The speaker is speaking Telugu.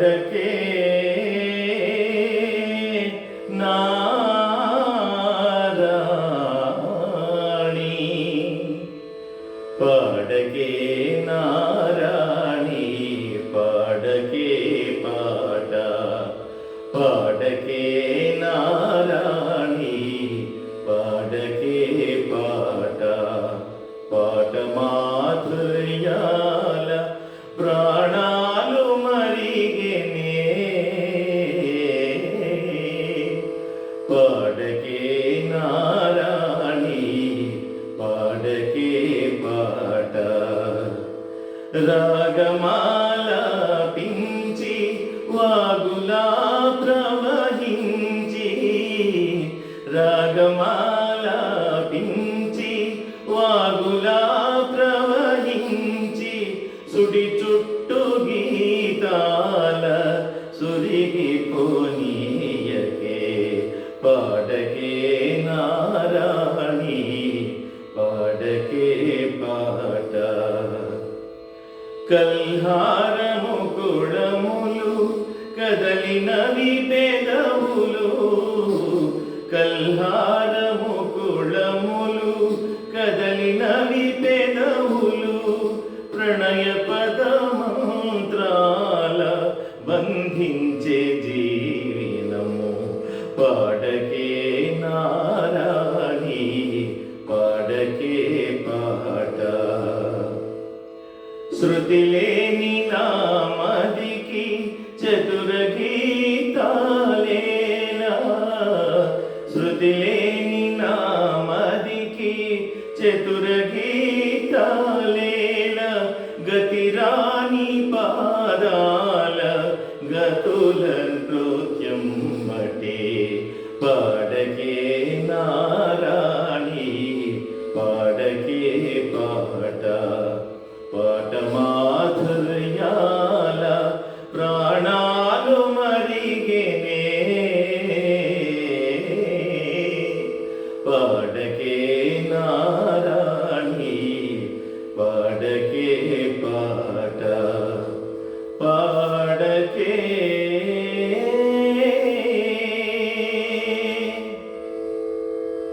పాడకే నారాణి పాడకే నారాణి పాడకే పాట పాడకే నారాణి పాడకే రాగమాల పించి వాగులా ప్రవహించి. రాగమాల పించి వాగులా ప్రవహించి. సుడి చుట్టూ గీతాల సురిగి పోనీయకే పాడకే కల్హారము కుళములు కదలినవి పెదవులు కల్హారము కుళములు కదలినవి పెదవులు ప్రణయ పద మంత్రాల బంధించే జీవినము. పాడకే శృతి లేని నామదికి చతుర గీతాలేనా శృతి లేని నామదికి చతుర గీతాలేలా గతిరాని పాదాల గతుల నృత్యం మటే పర పాడకే నారాణి పాడకే పాట